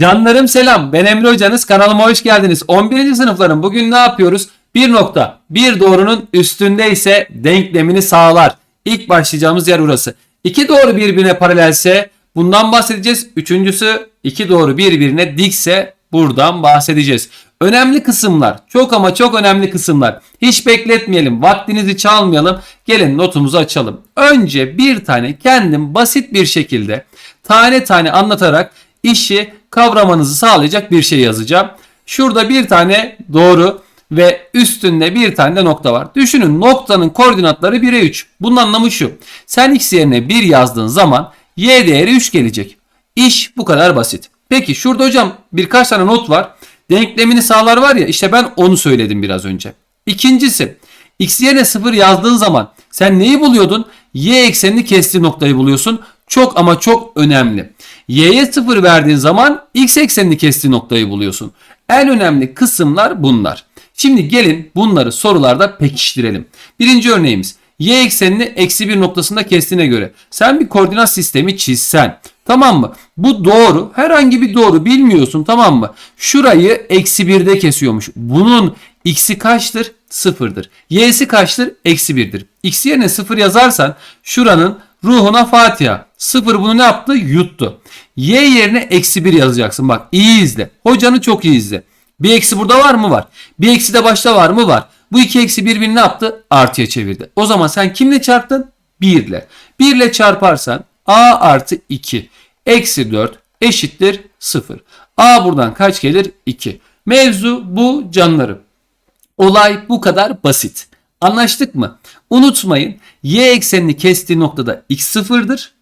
Canlarım selam. Ben Emre Hocanız. Kanalıma hoş geldiniz. 11. sınıfların bugün ne yapıyoruz? Bir nokta. Bir doğrunun üstünde ise denklemini sağlar. İlk başlayacağımız yer burası. İki doğru birbirine paralelse bundan bahsedeceğiz. Üçüncüsü iki doğru birbirine dikse buradan bahsedeceğiz. Önemli kısımlar. Çok ama çok önemli kısımlar. Hiç bekletmeyelim. Vaktinizi çalmayalım. Gelin notumuzu açalım. Önce bir tane kendim basit bir şekilde tane tane anlatarak işi kavramanızı sağlayacak bir şey yazacağım. Şurada bir tane doğru ve üstünde bir tane de nokta var. Düşünün noktanın koordinatları 1'e 3. Bunun anlamı şu. Sen x yerine 1 yazdığın zaman y değeri 3 gelecek. İş bu kadar basit. Peki şurada hocam birkaç tane not var. Denklemini sağlar var ya işte ben onu söyledim biraz önce. İkincisi x yerine 0 yazdığın zaman sen neyi buluyordun? Y eksenini kestiği noktayı buluyorsun. Çok ama çok önemli. Y'ye 0 verdiğin zaman x eksenini kestiği noktayı buluyorsun. En önemli kısımlar bunlar. Şimdi gelin bunları sorularda pekiştirelim. Birinci örneğimiz y eksenini eksi bir noktasında kestiğine göre sen bir koordinat sistemi çizsen tamam mı? Bu doğru herhangi bir doğru bilmiyorsun tamam mı? Şurayı eksi birde kesiyormuş. Bunun x'i kaçtır? Sıfırdır. Y'si kaçtır? Eksi birdir. X yerine sıfır yazarsan şuranın ruhuna Fatiha. Sıfır bunu ne yaptı? Yuttu. Y yerine eksi bir yazacaksın. Bak iyi izle. Hocanı çok iyi izle. Bir eksi burada var mı? Var. Bir eksi de başta var mı? Var. Bu iki eksi birbirini ne yaptı? Artıya çevirdi. O zaman sen kimle çarptın? 1 ile. 1 ile çarparsan a artı 2 eksi 4 eşittir 0. a buradan kaç gelir? 2. Mevzu bu canlarım. Olay bu kadar basit. Anlaştık mı? Unutmayın y eksenini kestiği noktada x sıfırdır.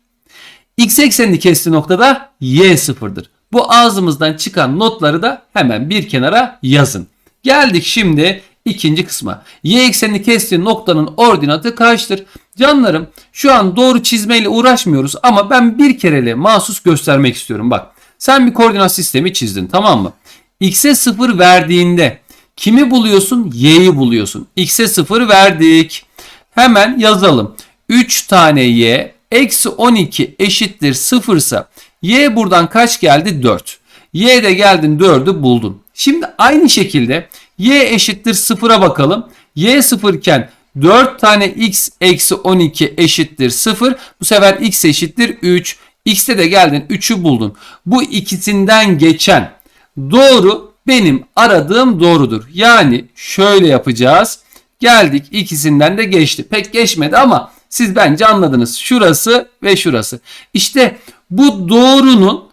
X eksenini kestiği noktada y sıfırdır. Bu ağzımızdan çıkan notları da hemen bir kenara yazın. Geldik şimdi ikinci kısma. Y eksenini kestiği noktanın ordinatı kaçtır? Canlarım şu an doğru çizmeyle uğraşmıyoruz ama ben bir kerele mahsus göstermek istiyorum. Bak sen bir koordinat sistemi çizdin tamam mı? X'e 0 verdiğinde kimi buluyorsun? Y'yi buluyorsun. X'e 0 verdik. Hemen yazalım. 3 tane Y eksi 12 eşittir 0 ise Y buradan kaç geldi? 4. Y de geldin 4'ü buldun. Şimdi aynı şekilde Y eşittir 0'a bakalım. Y 0 iken 4 tane x eksi 12 eşittir 0. Bu sefer x eşittir 3. X'te de geldin 3'ü buldun. Bu ikisinden geçen doğru benim aradığım doğrudur. Yani şöyle yapacağız. Geldik ikisinden de geçti. Pek geçmedi ama siz bence anladınız. Şurası ve şurası. İşte bu doğrunun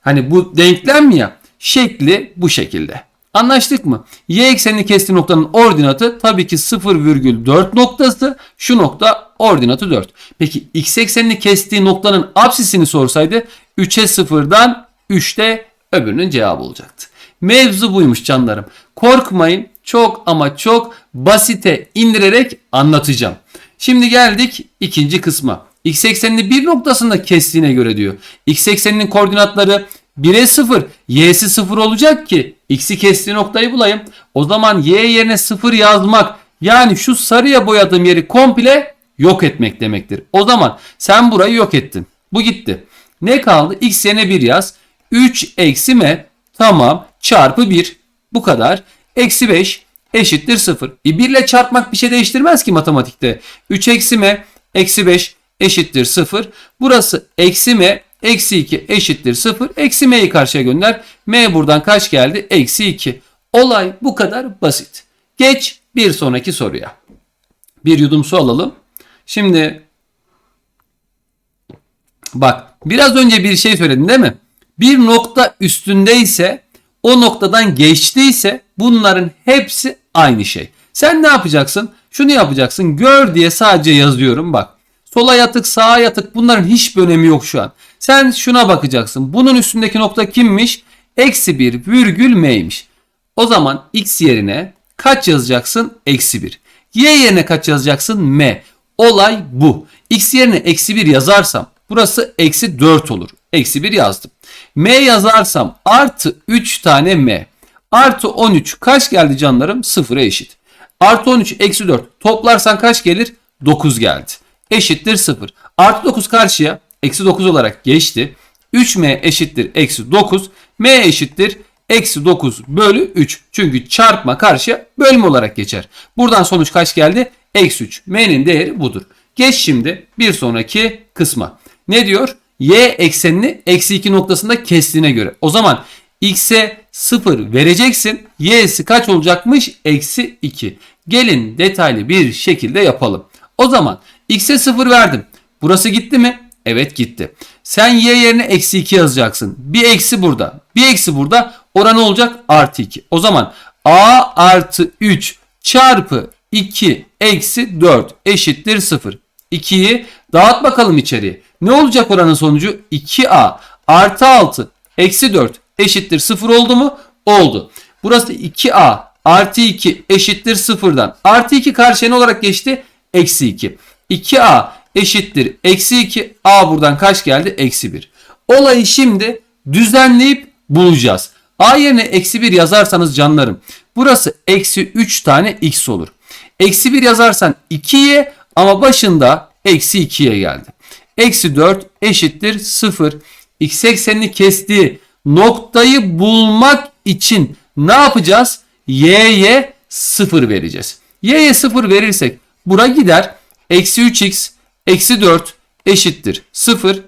hani bu denklem ya şekli bu şekilde. Anlaştık mı? Y eksenini kestiği noktanın ordinatı tabii ki 0,4 noktası. Şu nokta ordinatı 4. Peki x eksenini kestiği noktanın apsisini sorsaydı 3'e 0'dan 3'te öbürünün cevabı olacaktı. Mevzu buymuş canlarım. Korkmayın çok ama çok basite indirerek anlatacağım. Şimdi geldik ikinci kısma. X eksenini bir noktasında kestiğine göre diyor. X ekseninin koordinatları 1'e 0, y'si 0 olacak ki x'i kestiği noktayı bulayım. O zaman y yerine 0 yazmak yani şu sarıya boyadığım yeri komple yok etmek demektir. O zaman sen burayı yok ettin. Bu gitti. Ne kaldı? x yerine 1 yaz. 3 eksi m tamam çarpı 1 bu kadar. Eksi 5 eşittir 0. E 1 ile çarpmak bir şey değiştirmez ki matematikte. 3 eksi m eksi 5 eşittir 0. Burası eksi m eksi 2 eşittir 0. Eksi m'yi karşıya gönder. m buradan kaç geldi? Eksi 2. Olay bu kadar basit. Geç bir sonraki soruya. Bir yudum su alalım. Şimdi bak biraz önce bir şey söyledin değil mi? Bir nokta üstündeyse o noktadan geçtiyse bunların hepsi aynı şey. Sen ne yapacaksın? Şunu yapacaksın. Gör diye sadece yazıyorum bak. Sola yatık, sağa yatık bunların hiçbir önemi yok şu an. Sen şuna bakacaksın. Bunun üstündeki nokta kimmiş? Eksi 1 virgül m'ymiş. O zaman x yerine kaç yazacaksın? Eksi 1. Y yerine kaç yazacaksın? M. Olay bu. X yerine eksi 1 yazarsam burası eksi 4 olur. Eksi 1 yazdım. M yazarsam artı 3 tane M. Artı 13 kaç geldi canlarım? 0'a eşit. Artı 13 eksi 4 toplarsan kaç gelir? 9 geldi. Eşittir 0. Artı 9 karşıya eksi 9 olarak geçti. 3m eşittir eksi 9. M eşittir eksi 9 bölü 3. Çünkü çarpma karşıya bölme olarak geçer. Buradan sonuç kaç geldi? Eksi 3. M'nin değeri budur. Geç şimdi bir sonraki kısma. Ne diyor? Y eksenini eksi 2 noktasında kestiğine göre. O zaman x'e 0 vereceksin. Y'si kaç olacakmış? Eksi 2. Gelin detaylı bir şekilde yapalım. O zaman x'e 0 verdim. Burası gitti mi? Evet gitti. Sen y yerine eksi 2 yazacaksın. Bir eksi burada. Bir eksi burada. Oranı olacak? Artı 2. O zaman a artı 3 çarpı 2 eksi 4 eşittir 0. 2'yi dağıt bakalım içeriye. Ne olacak oranın sonucu? 2a artı 6 eksi 4 eşittir 0 oldu mu? Oldu. Burası 2a artı 2 eşittir 0'dan. Artı 2 karşıya olarak geçti? Eksi 2. 2a eşittir eksi 2. A buradan kaç geldi? Eksi 1. Olayı şimdi düzenleyip bulacağız. A yerine eksi 1 yazarsanız canlarım. Burası eksi 3 tane x olur. Eksi 1 yazarsan 2'ye ama başında eksi 2'ye geldi. Eksi 4 eşittir 0. X eksenini kestiği noktayı bulmak için ne yapacağız? Y'ye 0 vereceğiz. Y'ye 0 verirsek bura gider. Eksi 3x eksi 4 eşittir 0.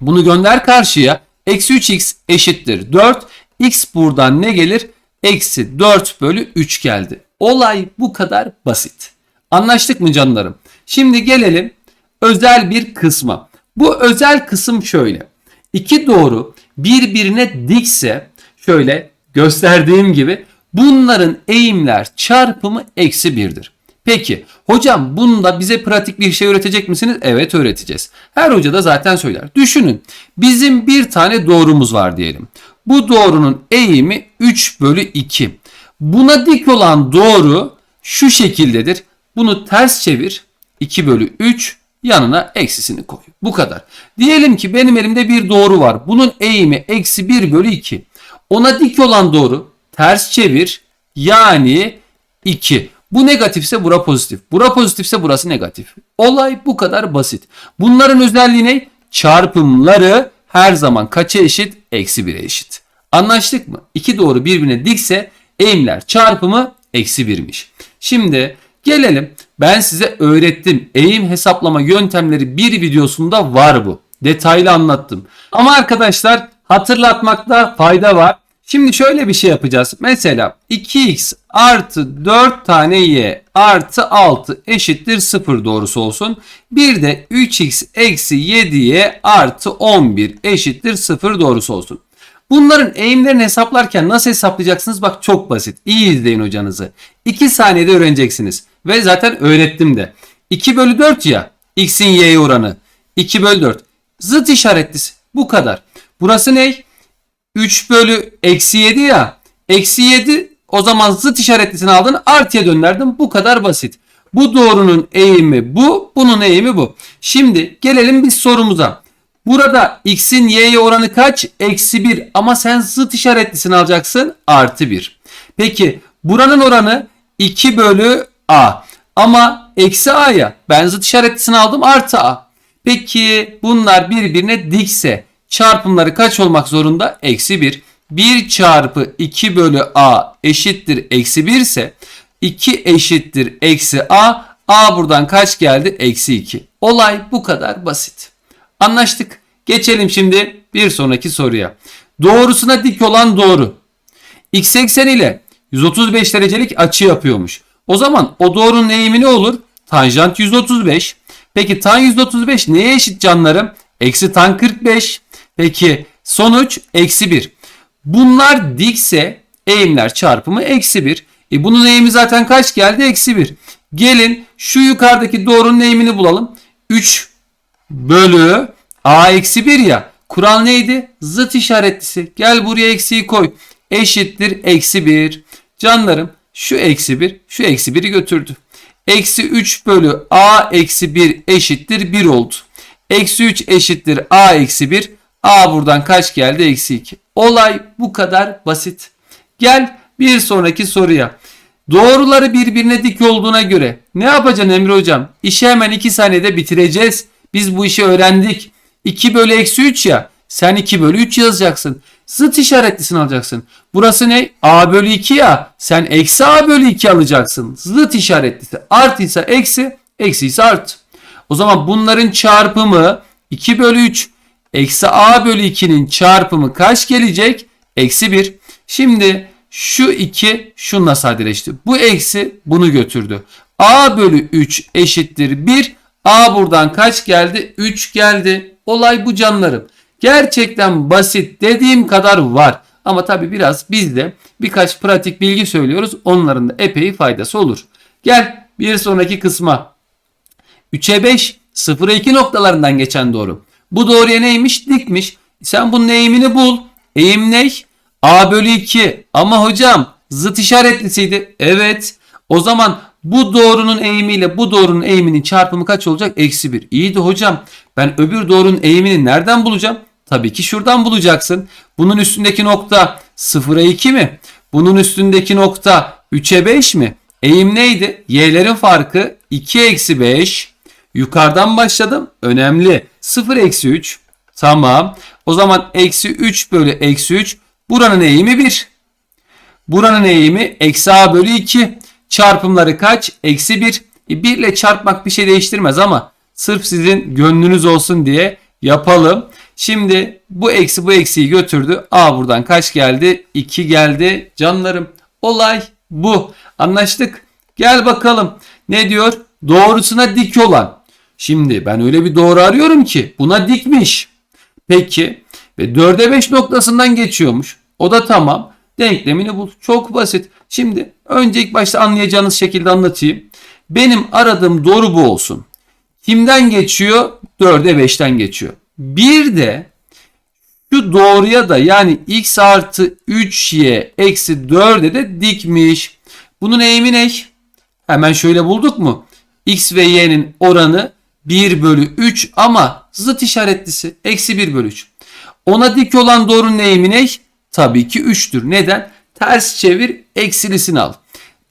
Bunu gönder karşıya. Eksi 3x eşittir 4. X buradan ne gelir? Eksi 4 bölü 3 geldi. Olay bu kadar basit. Anlaştık mı canlarım? Şimdi gelelim özel bir kısma. Bu özel kısım şöyle. İki doğru birbirine dikse şöyle gösterdiğim gibi bunların eğimler çarpımı eksi birdir. Peki hocam bunda bize pratik bir şey öğretecek misiniz? Evet öğreteceğiz. Her hoca da zaten söyler. Düşünün bizim bir tane doğrumuz var diyelim. Bu doğrunun eğimi 3 bölü 2. Buna dik olan doğru şu şekildedir. Bunu ters çevir. 2 bölü 3 yanına eksisini koy. Bu kadar. Diyelim ki benim elimde bir doğru var. Bunun eğimi eksi 1 bölü 2. Ona dik olan doğru ters çevir. Yani 2. Bu negatifse bura pozitif. Bura pozitifse burası negatif. Olay bu kadar basit. Bunların özelliği ne? Çarpımları her zaman kaça eşit? Eksi 1'e eşit. Anlaştık mı? İki doğru birbirine dikse eğimler çarpımı eksi 1'miş. Şimdi gelelim ben size öğrettim. Eğim hesaplama yöntemleri bir videosunda var bu. Detaylı anlattım. Ama arkadaşlar hatırlatmakta fayda var. Şimdi şöyle bir şey yapacağız. Mesela 2x artı 4 tane y artı 6 eşittir 0 doğrusu olsun. Bir de 3x eksi 7y artı 11 eşittir 0 doğrusu olsun. Bunların eğimlerini hesaplarken nasıl hesaplayacaksınız? Bak çok basit. İyi izleyin hocanızı. 2 saniyede öğreneceksiniz. Ve zaten öğrettim de. 2 bölü 4 ya. X'in y'ye oranı. 2 bölü 4. Zıt işaretlisi. Bu kadar. Burası ne? 3 bölü eksi 7 ya. Eksi 7 o zaman zıt işaretlisini aldın artıya döndürdün. Bu kadar basit. Bu doğrunun eğimi bu. Bunun eğimi bu. Şimdi gelelim biz sorumuza. Burada x'in y'ye oranı kaç? Eksi 1 ama sen zıt işaretlisini alacaksın. Artı 1. Peki buranın oranı 2 bölü a. Ama eksi a ya. Ben zıt işaretlisini aldım artı a. Peki bunlar birbirine dikse çarpımları kaç olmak zorunda? Eksi 1. 1 çarpı 2 bölü a eşittir eksi 1 ise 2 eşittir eksi a. a buradan kaç geldi? Eksi 2. Olay bu kadar basit. Anlaştık. Geçelim şimdi bir sonraki soruya. Doğrusuna dik olan doğru. X eksen ile 135 derecelik açı yapıyormuş. O zaman o doğrunun eğimi ne olur? Tanjant 135. Peki tan 135 neye eşit canlarım? Eksi tan 45. Peki sonuç eksi 1. Bunlar dikse eğimler çarpımı eksi 1. E bunun eğimi zaten kaç geldi? Eksi 1. Gelin şu yukarıdaki doğrunun eğimini bulalım. 3 bölü a eksi 1 ya. Kural neydi? Zıt işaretlisi. Gel buraya eksiyi koy. Eşittir eksi 1. Canlarım şu eksi 1 şu eksi 1'i götürdü. Eksi 3 bölü a eksi 1 eşittir 1 oldu. Eksi 3 eşittir a eksi 1. A buradan kaç geldi? Eksi 2. Olay bu kadar basit. Gel bir sonraki soruya. Doğruları birbirine dik olduğuna göre ne yapacaksın Emre Hocam? İşi hemen 2 saniyede bitireceğiz. Biz bu işi öğrendik. 2 bölü eksi 3 ya. Sen 2 bölü 3 yazacaksın. Zıt işaretlisini alacaksın. Burası ne? A bölü 2 ya. Sen eksi A bölü 2 alacaksın. Zıt işaretlisi. Artıysa eksi, eksi ise artı. O zaman bunların çarpımı 2 bölü 3. Eksi A bölü 2'nin çarpımı kaç gelecek? Eksi 1. Şimdi şu 2 şunla sadeleşti. Bu eksi bunu götürdü. A bölü 3 eşittir 1. A buradan kaç geldi? 3 geldi. Olay bu canlarım. Gerçekten basit dediğim kadar var. Ama tabi biraz biz de birkaç pratik bilgi söylüyoruz. Onların da epey faydası olur. Gel bir sonraki kısma. 3'e 5, 0'a 2 noktalarından geçen doğru. Bu doğruya neymiş? Dikmiş. Sen bunun eğimini bul. Eğim ne? A bölü 2. Ama hocam zıt işaretlisiydi. Evet. O zaman bu doğrunun eğimiyle bu doğrunun eğiminin çarpımı kaç olacak? Eksi 1. İyi de hocam ben öbür doğrunun eğimini nereden bulacağım? Tabii ki şuradan bulacaksın. Bunun üstündeki nokta 0'a 2 mi? Bunun üstündeki nokta 3'e 5 mi? Eğim neydi? Y'lerin farkı 2 eksi 5. Yukarıdan başladım. Önemli. 0 eksi 3. Tamam. O zaman eksi 3 bölü eksi 3. Buranın eğimi 1. Buranın eğimi eksi a bölü 2. Çarpımları kaç? Eksi 1. E, 1 ile çarpmak bir şey değiştirmez ama sırf sizin gönlünüz olsun diye yapalım. Şimdi bu eksi bu eksiyi götürdü. A buradan kaç geldi? 2 geldi. Canlarım olay bu. Anlaştık. Gel bakalım. Ne diyor? Doğrusuna dik olan. Şimdi ben öyle bir doğru arıyorum ki buna dikmiş. Peki ve 4'e 5 noktasından geçiyormuş. O da tamam. Denklemini bul. Çok basit. Şimdi önce ilk başta anlayacağınız şekilde anlatayım. Benim aradığım doğru bu olsun. Kimden geçiyor? 4'e 5'ten geçiyor. Bir de şu doğruya da yani x artı 3y eksi 4'e de dikmiş. Bunun eğimi ne? Hemen şöyle bulduk mu? x ve y'nin oranı 1 bölü 3 ama zıt işaretlisi. Eksi 1 bölü 3. Ona dik olan doğrunun eğimi ne? Tabii ki 3'tür. Neden? Ters çevir eksilisini al.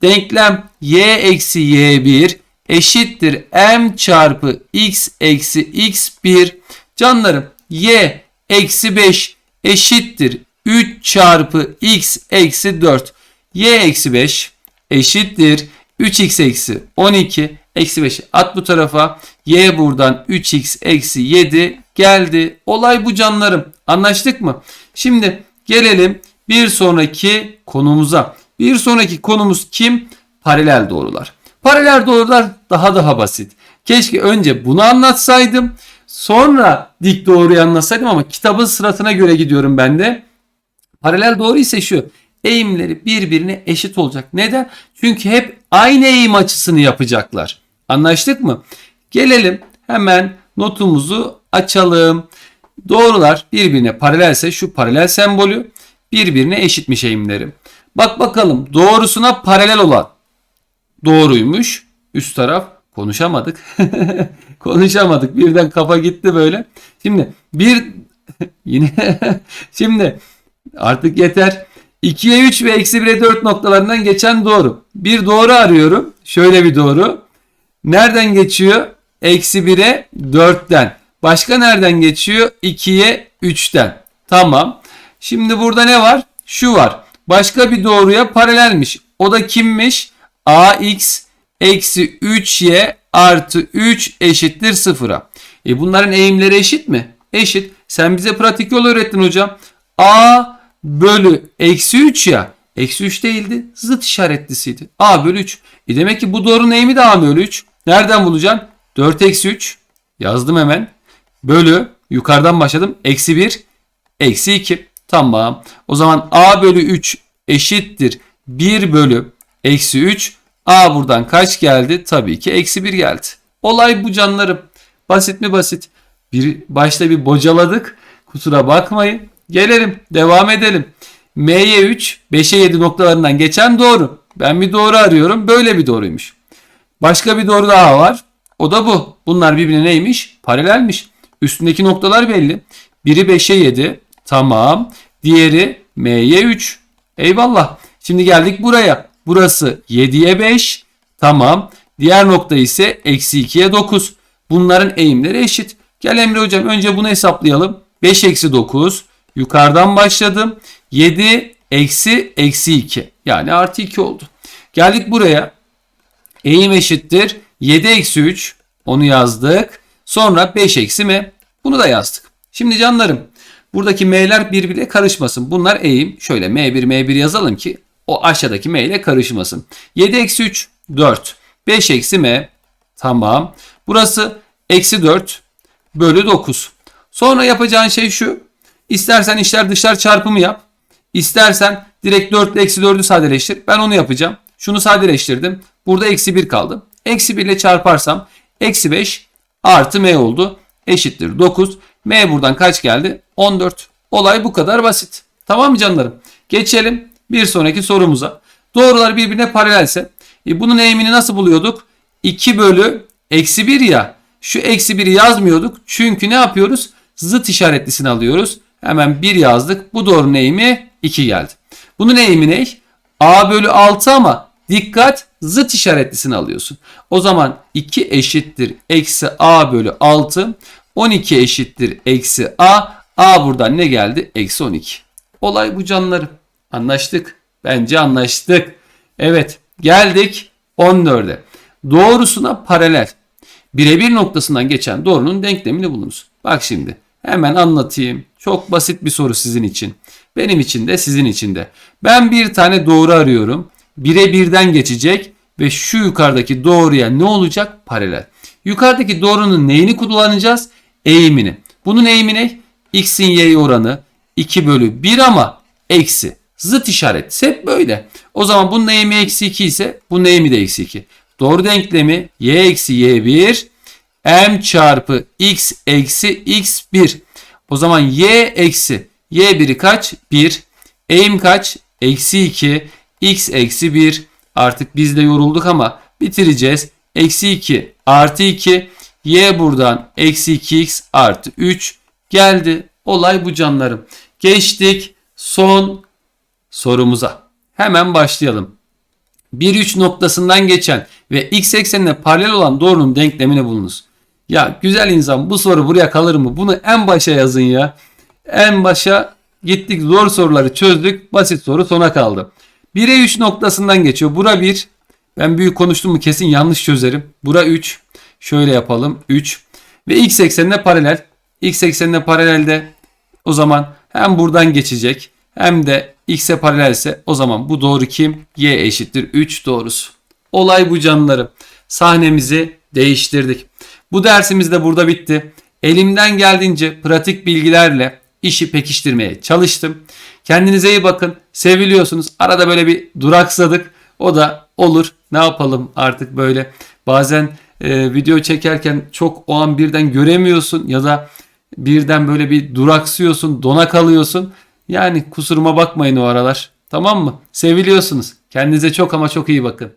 Denklem y eksi y1 eşittir m çarpı x eksi x1. Canlarım y eksi 5 eşittir 3 çarpı x eksi 4. y eksi 5 eşittir 3x eksi 12 eksi 5'i at bu tarafa. y buradan 3x eksi 7 geldi. Olay bu canlarım. Anlaştık mı? Şimdi gelelim bir sonraki konumuza. Bir sonraki konumuz kim? Paralel doğrular. Paralel doğrular daha daha basit. Keşke önce bunu anlatsaydım. Sonra dik doğruyu anlatsaydım ama kitabın sırasına göre gidiyorum ben de. Paralel doğru ise şu. Eğimleri birbirine eşit olacak. Neden? Çünkü hep aynı eğim açısını yapacaklar. Anlaştık mı? Gelelim hemen notumuzu açalım. Doğrular birbirine paralelse şu paralel sembolü birbirine eşitmiş eğimleri. Bak bakalım doğrusuna paralel olan doğruymuş. Üst taraf konuşamadık. konuşamadık. Birden kafa gitti böyle. Şimdi bir yine şimdi artık yeter. 2'ye 3 ve eksi 1'e 4 noktalarından geçen doğru. Bir doğru arıyorum. Şöyle bir doğru. Nereden geçiyor? Eksi 1'e 4'ten. Başka nereden geçiyor? 2'ye 3'ten. Tamam. Şimdi burada ne var? Şu var. Başka bir doğruya paralelmiş. O da kimmiş? Ax eksi 3y artı 3 eşittir 0'a. E bunların eğimleri eşit mi? Eşit. Sen bize pratik yol öğrettin hocam. a bölü eksi 3 ya. Eksi 3 değildi. Zıt işaretlisiydi. a bölü 3. E demek ki bu doğrunun eğimi de a bölü 3. Nereden bulacaksın? 4 eksi 3. Yazdım hemen. Bölü. Yukarıdan başladım. Eksi 1. Eksi 2. Tamam. O zaman a bölü 3 eşittir. 1 bölü eksi 3. A buradan kaç geldi? Tabii ki eksi 1 geldi. Olay bu canlarım. Basit mi basit? Bir, başta bir bocaladık. Kusura bakmayın. Gelelim. Devam edelim. M'ye 3, 5'e 7 noktalarından geçen doğru. Ben bir doğru arıyorum. Böyle bir doğruymuş. Başka bir doğru daha var. O da bu. Bunlar birbirine neymiş? Paralelmiş. Üstündeki noktalar belli. Biri 5'e 7. Tamam. Diğeri M'ye 3. Eyvallah. Şimdi geldik buraya. Burası 7'ye 5. Tamam. Diğer nokta ise eksi 2'ye 9. Bunların eğimleri eşit. Gel Emre hocam önce bunu hesaplayalım. 5 eksi 9. Yukarıdan başladım. 7 eksi eksi 2. Yani artı 2 oldu. Geldik buraya. Eğim eşittir. 7 eksi 3. Onu yazdık. Sonra 5 eksi m. Bunu da yazdık. Şimdi canlarım. Buradaki m'ler birbirine karışmasın. Bunlar eğim. Şöyle m1 m1 yazalım ki o aşağıdaki m ile karışmasın. 7 eksi 3 4. 5 eksi m. Tamam. Burası eksi 4 bölü 9. Sonra yapacağın şey şu. İstersen içler dışlar çarpımı yap. İstersen direkt 4 ile eksi 4'ü sadeleştir. Ben onu yapacağım. Şunu sadeleştirdim. Burada eksi 1 kaldı. Eksi 1 ile çarparsam eksi 5 artı m oldu. Eşittir 9. M buradan kaç geldi? 14. Olay bu kadar basit. Tamam mı canlarım? Geçelim bir sonraki sorumuza. Doğrular birbirine paralelse e bunun eğimini nasıl buluyorduk? 2 bölü eksi 1 ya. Şu eksi 1'i yazmıyorduk. Çünkü ne yapıyoruz? Zıt işaretlisini alıyoruz. Hemen 1 yazdık. Bu doğrunun eğimi 2 geldi. Bunun eğimi ne? A bölü 6 ama dikkat zıt işaretlisini alıyorsun. O zaman 2 eşittir eksi A bölü 6. 12 eşittir eksi A. A buradan ne geldi? Eksi 12. Olay bu canlarım. Anlaştık. Bence anlaştık. Evet geldik 14'e. Doğrusuna paralel. Birebir noktasından geçen doğrunun denklemini bulunuz. Bak şimdi hemen anlatayım. Çok basit bir soru sizin için. Benim için de sizin için de. Ben bir tane doğru arıyorum. Birebirden geçecek ve şu yukarıdaki doğruya ne olacak? Paralel. Yukarıdaki doğrunun neyini kullanacağız? Eğimini. Bunun eğimi ne? X'in y'ye oranı 2 bölü 1 ama eksi. Zıt işaret. Hep böyle. O zaman bunun eğimi eksi 2 ise bunun eğimi de eksi 2. Doğru denklemi y eksi y1 m çarpı x eksi x1. O zaman y eksi y1'i kaç? 1. Eğim kaç? Eksi 2. x eksi 1. Artık biz de yorulduk ama bitireceğiz. Eksi 2 artı 2. y buradan eksi 2x artı 3 geldi. Olay bu canlarım. Geçtik son sorumuza. Hemen başlayalım. 1-3 noktasından geçen ve x eksenine paralel olan doğrunun denklemini bulunuz. Ya güzel insan bu soru buraya kalır mı? Bunu en başa yazın ya. En başa gittik zor soruları çözdük. Basit soru sona kaldı. 1'e 3 noktasından geçiyor. Bura 1. Ben büyük konuştum mu kesin yanlış çözerim. Bura 3. Şöyle yapalım. 3. Ve x eksenine paralel. X eksenine paralelde o zaman hem buradan geçecek hem de x'e paralelse o zaman bu doğru kim? Y eşittir 3 doğrusu. Olay bu canlarım. Sahnemizi değiştirdik. Bu dersimiz de burada bitti. Elimden geldiğince pratik bilgilerle işi pekiştirmeye çalıştım. Kendinize iyi bakın. Seviliyorsunuz. Arada böyle bir duraksadık. O da olur. Ne yapalım artık böyle. Bazen e, video çekerken çok o an birden göremiyorsun ya da birden böyle bir duraksıyorsun, dona kalıyorsun. Yani kusuruma bakmayın o aralar. Tamam mı? Seviliyorsunuz. Kendinize çok ama çok iyi bakın.